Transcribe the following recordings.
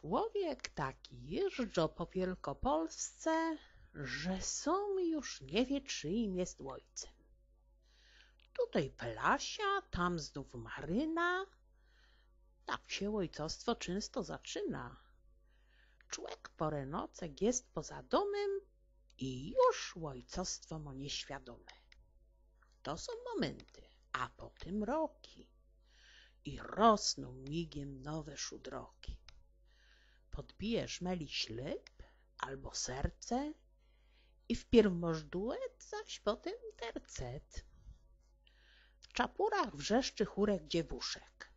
Człek taki jeżdżo po Wielkopolsce, że są już nie wie czyim jest ojcem. Tutaj Pelasia, tam znów Maryna. Tak się ojcostwo często zaczyna. Człek porę nocek jest poza domem i już ojcostwo mo nieświadome. To są momenty, a potem roki. I rosną migiem nowe szudroki. Podbijesz meli ślep albo serce i wpierw moż duet, zaś potem tercet. W czapurach wrzeszczy chórek dziewuszek.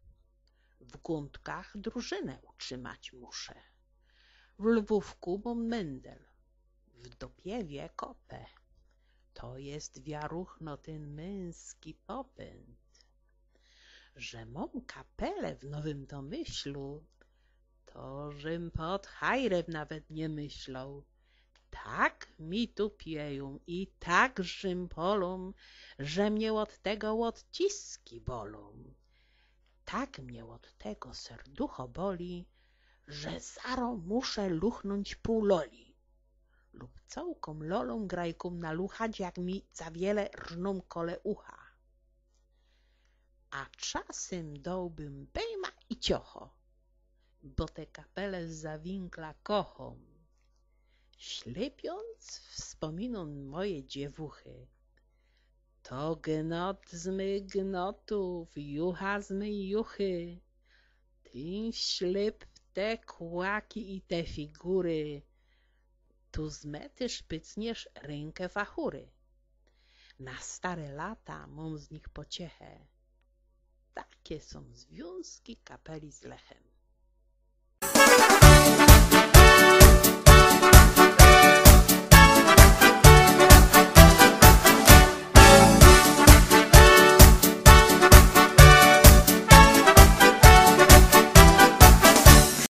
W guntkach drużynę utrzymać muszę. W Lwówku mam mendel, w Dopiewie kopę. To jest wiaruchno ten męski popęd. Że mam kapelę w Nowym Domyślu, to żem pod hajrem nawet nie myślał. Tak mi tu pieją i tak żym polą, że mnie od tego odciski bolą. Tak mnie od tego serducho boli, że zaro muszę luchnąć pół loli. Lub całką lolą grajką naluchać, jak mi za wiele rżną kole ucha. A czasem dałbym bejma i ciocho, bo te kapele z zawinkla kocham. Ślepiąc wspominą moje dziewuchy, to gnot z mych gnotów, jucha z mej juchy. Ty ślep te kłaki i te figury, tu z mety szpycniesz rękę fachury. Na stare lata mam z nich pociechę. Takie są związki kapeli z Lechem.